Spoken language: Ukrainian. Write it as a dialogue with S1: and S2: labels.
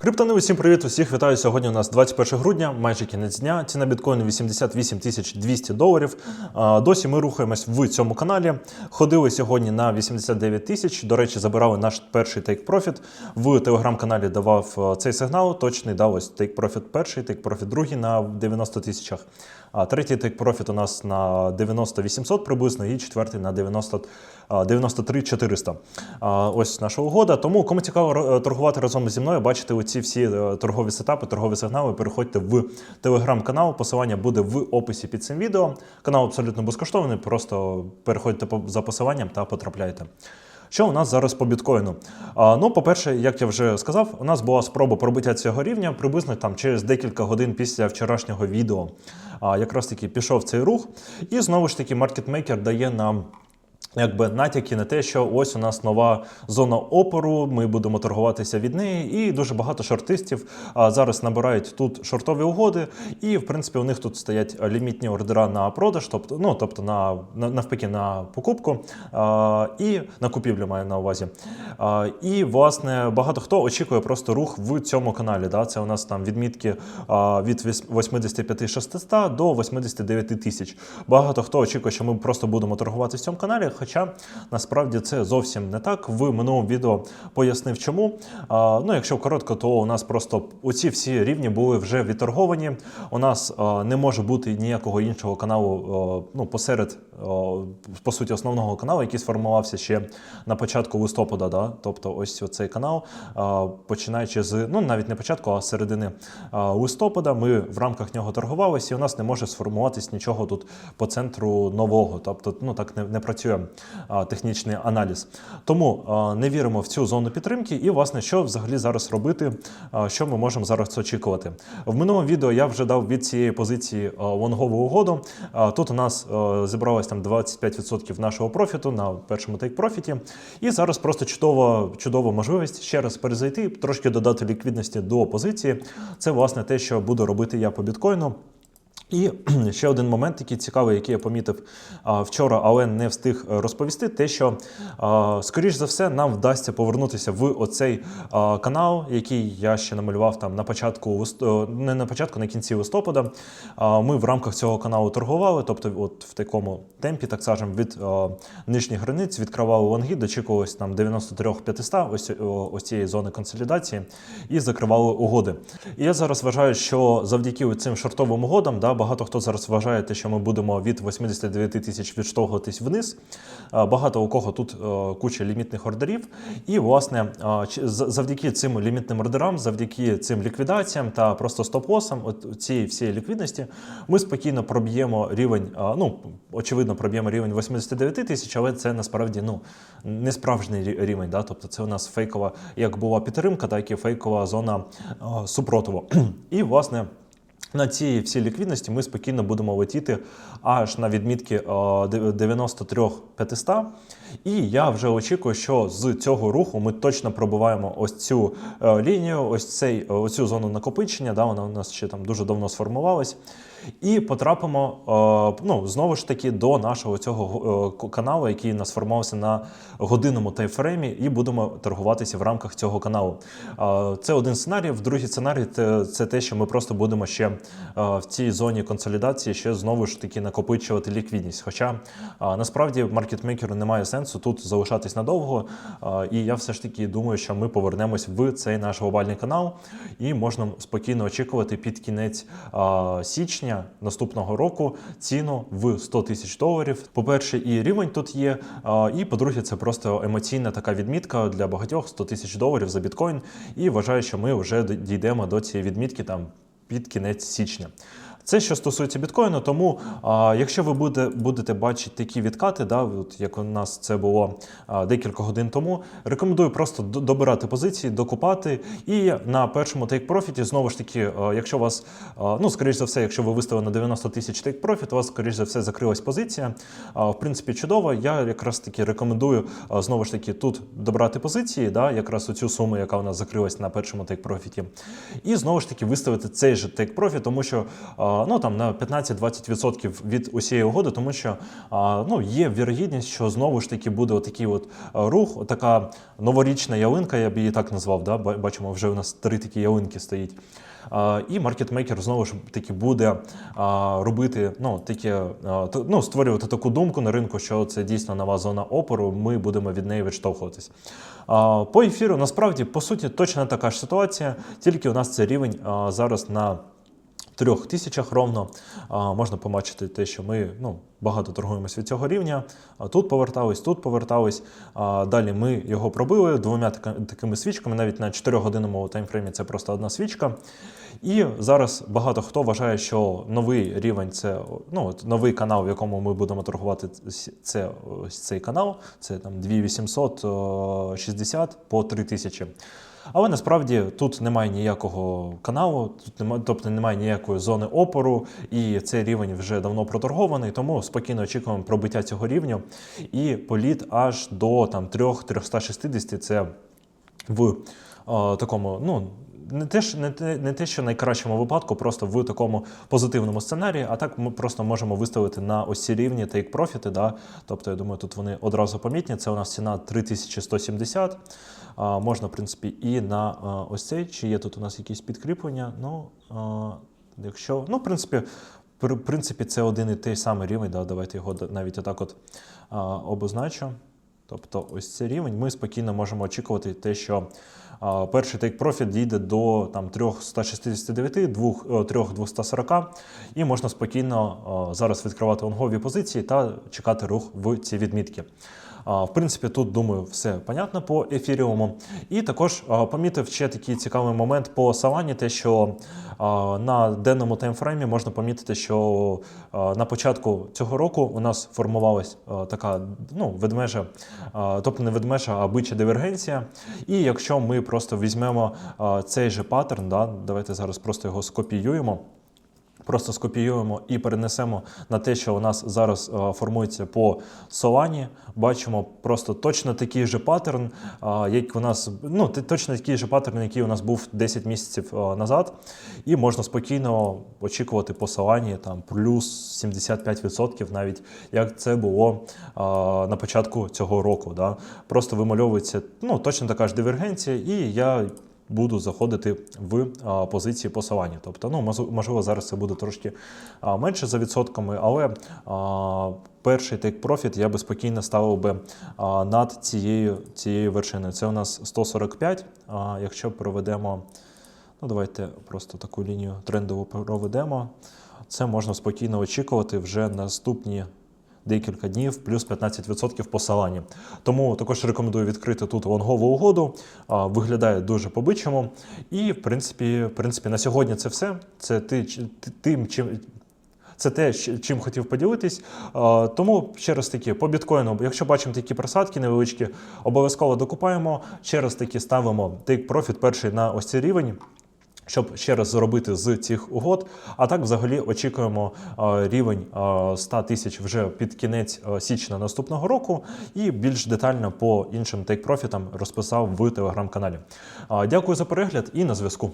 S1: Криптони, усім привіт, усіх вітаю. Сьогодні у нас 21 грудня, майже кінець дня. Ціна біткоїну 88 тисяч 200 доларів. Досі ми рухаємось в цьому каналі. Ходили сьогодні на 89 тисяч. До речі, забирали наш перший profit. В телеграм-каналі давав цей сигнал. Точний дав ось profit перший, profit другий на 90 тисячах. А третій profit у нас на 90 800 приблизно, і четвертий на 90 93 400. Ось наша угода. Тому кому цікаво торгувати разом зі мною, бачите оці всі е, торгові сетапи, торгові сигнали. Переходьте в телеграм-канал. Посилання буде в описі під цим відео. Канал абсолютно безкоштовний. Просто переходьте за посиланням та потрапляйте. Що у нас зараз по біткоїну? А, ну, по-перше, як я вже сказав, у нас була спроба пробиття цього рівня приблизно там через декілька годин після вчорашнього відео. А, якраз таки пішов цей рух, і знову ж таки маркетмейкер дає нам. Якби натяки на те, що ось у нас нова зона опору, ми будемо торгуватися від неї, і дуже багато шортистів зараз набирають тут шортові угоди, і в принципі у них тут стоять лімітні ордера на продаж, тобто ну тобто на навпаки на покупку а, і на купівлю маю на увазі. А, і власне багато хто очікує просто рух в цьому каналі. Да? Це у нас там відмітки а, від 85 600 до 89 тисяч. Багато хто очікує, що ми просто будемо торгувати в цьому каналі. Хоча насправді це зовсім не так. В минулому відео пояснив, чому. А, ну, якщо коротко, то у нас просто оці всі рівні були вже відторговані. У нас а, не може бути ніякого іншого каналу а, ну, посеред, а, по суті, основного каналу, який сформувався ще на початку листопада. Да? Тобто, ось цей канал, а, починаючи з ну навіть не початку, а середини а, листопада, ми в рамках нього торгувалися, і у нас не може сформуватись нічого тут по центру нового. Тобто, ну так не, не працює технічний аналіз. Тому не віримо в цю зону підтримки. І, власне, що взагалі зараз робити, що ми можемо зараз очікувати. В минулому відео я вже дав від цієї позиції лонгову угоду. Тут у нас зібралось там 25% нашого профіту на першому тейк-профіті. І зараз просто чудова, чудова можливість ще раз перезайти, трошки додати ліквідності до позиції. Це, власне, те, що буду робити я по біткоїну. І ще один момент, такий цікавий, який я помітив вчора, але не встиг е, розповісти, те, що скоріш за все нам вдасться повернутися в оцей канал, який я ще намалював там на початку не на початку, на кінці листопада. Ми в рамках цього каналу торгували, тобто, от в такому темпі, так скажемо, від нижніх границь відкривали лонги, дочікувалось там 93 500, ось, о, ось цієї зони консолідації, і закривали угоди. І я зараз вважаю, що завдяки цим шортовим угодам, да, багато хто зараз вважає, те, що ми будемо від 89 тисяч відштовхуватись вниз. Багато у кого тут е, куча лімітних ордерів. І, власне, з- завдяки цим лімітним ордерам, завдяки цим ліквідаціям та просто стоп-лосам, цієї всієї ліквідності, ми спокійно проб'ємо рівень, ну, очевидно, проб'ємо рівень 89 тисяч, але це насправді ну, не справжній рівень. Да? Тобто це у нас фейкова, як була підтримка, так і фейкова зона супротиву. І, власне, на цій всій ліквідності ми спокійно будемо летіти аж на відмітки е, 93 500. І я вже очікую, що з цього руху ми точно пробиваємо ось цю е, лінію, ось цей, е, оцю зону накопичення. Да, вона у нас ще там дуже давно сформувалась. І потрапимо е, ну, знову ж таки до нашого цього каналу, який нас формувався на годинному тайфреймі, і будемо торгуватися в рамках цього каналу. Це один сценарій. Другий сценарій це, те, що ми просто будемо ще в цій зоні консолідації ще знову ж таки накопичувати ліквідність. Хоча насправді маркетмейкеру немає сенсу тут залишатись надовго. І я все ж таки думаю, що ми повернемось в цей наш глобальний канал, і можна спокійно очікувати під кінець січня наступного року ціну в 100 тисяч доларів. По-перше, і рівень тут є. І по-друге, це просто емоційна така відмітка для багатьох 100 тисяч доларів за біткоін. І вважаю, що ми вже дійдемо до цієї відмітки там під кінець січня. Це що стосується біткоїну, тому а, якщо ви буде, будете бачити такі відкати, да, от як у нас це було а, декілька годин тому, рекомендую просто добирати позиції, докупати. І на першому тейк-профіті, знову ж таки, а, якщо у вас, а, ну, скоріш за все, якщо ви виставили на 90 тисяч тейк-профіт, у вас, скоріш за все, закрилась позиція. А, в принципі, чудово. Я якраз таки рекомендую а, знову ж таки тут добрати позиції, да, якраз оцю суму, яка у нас закрилась на першому тейк-профіті. І знову ж таки виставити цей же тейк-профіт, тому що а, ну там на 15-20% від усієї угоди, тому що ну, є вірогідність, що знову ж таки буде отакий от рух, така новорічна ялинка, я б її так назвав. Да? Бачимо, вже у нас три такі ялинки стоїть. І маркетмейкер знову ж таки буде робити, ну, таке, ну, створювати таку думку на ринку, що це дійсно нова зона опору, ми будемо від неї відштовхуватись. По ефіру насправді, по суті, точно така ж ситуація, тільки у нас це рівень зараз на трьох тисячах ровно. Можна побачити те, що ми ну, багато торгуємося від цього рівня. Тут повертались, тут повертались. Далі ми його пробили двома такими свічками, навіть на 4-годинному таймфреймі це просто одна свічка. І зараз багато хто вважає, що новий рівень це ну, новий канал, в якому ми будемо торгувати. Це ось цей канал, це там 2860 по 3000. Але насправді тут немає ніякого каналу, тут немає, тобто немає ніякої зони опору, і цей рівень вже давно проторгований, тому спокійно очікуємо пробиття цього рівня і політ аж до там 3-360, це в е, такому, ну. Не те, ж- не, те, не те, що найкращому випадку, просто в такому позитивному сценарії, а так ми просто можемо виставити на ось рівні take профіти. Да? Тобто, я думаю, тут вони одразу помітні. Це у нас ціна 3170. А, можна, в принципі, і на а, ось цей, чи є тут у нас якісь підкріплення. Ну, а, якщо, ну, в принципі, при- в принципі, це один і той самий рівень. Да? Давайте його навіть отак от а, обозначу. Тобто, ось цей рівень ми спокійно можемо очікувати те, що а, перший take profit дійде до там 369, 2, о, 3240, і можна спокійно а, зараз відкривати онгові позиції та чекати рух в ці відмітки. В принципі, тут думаю, все понятно по ефіріуму. І також помітив ще такий цікавий момент по Савані, те, що на денному таймфреймі можна помітити, що на початку цього року у нас формувалась така ну, ведмежа, тобто не ведмежа, а бича дивергенція. І якщо ми просто візьмемо цей же паттерн, да, давайте зараз просто його скопіюємо. Просто скопіюємо і перенесемо на те, що у нас зараз е, формується по Solana. Бачимо просто точно такий же паттерн, е, як у нас, ну, точно такий же паттерн, який у нас був 10 місяців е, назад. І можна спокійно очікувати по Solana там плюс 75%, навіть як це було на початку цього року. Да? Просто вимальовується ну, точно така ж дивергенція, і я буду заходити в позиції посилання. Тобто, ну, можливо, зараз це буде трошки менше за відсотками, але перший take profit я би спокійно ставив би над цією, цією вершиною. Це у нас 145. А, якщо проведемо, ну давайте просто таку лінію трендову проведемо. Це можна спокійно очікувати вже наступні декілька днів, плюс 15% по салані. Тому також рекомендую відкрити тут лонгову угоду. Виглядає дуже по-бичому. І, в принципі, в принципі, на сьогодні це все. Це тим, чим. Це те, чим хотів поділитись. Тому ще раз таки, по біткоїну, якщо бачимо такі просадки невеличкі, обов'язково докупаємо. Ще раз таки ставимо take profit перший на ось цей рівень щоб ще раз заробити з цих угод. А так, взагалі, очікуємо е, рівень е, 100 тисяч вже під кінець е, січня наступного року. І більш детально по іншим тейк-профітам розписав в телеграм-каналі. Е, Дякую за перегляд і на зв'язку.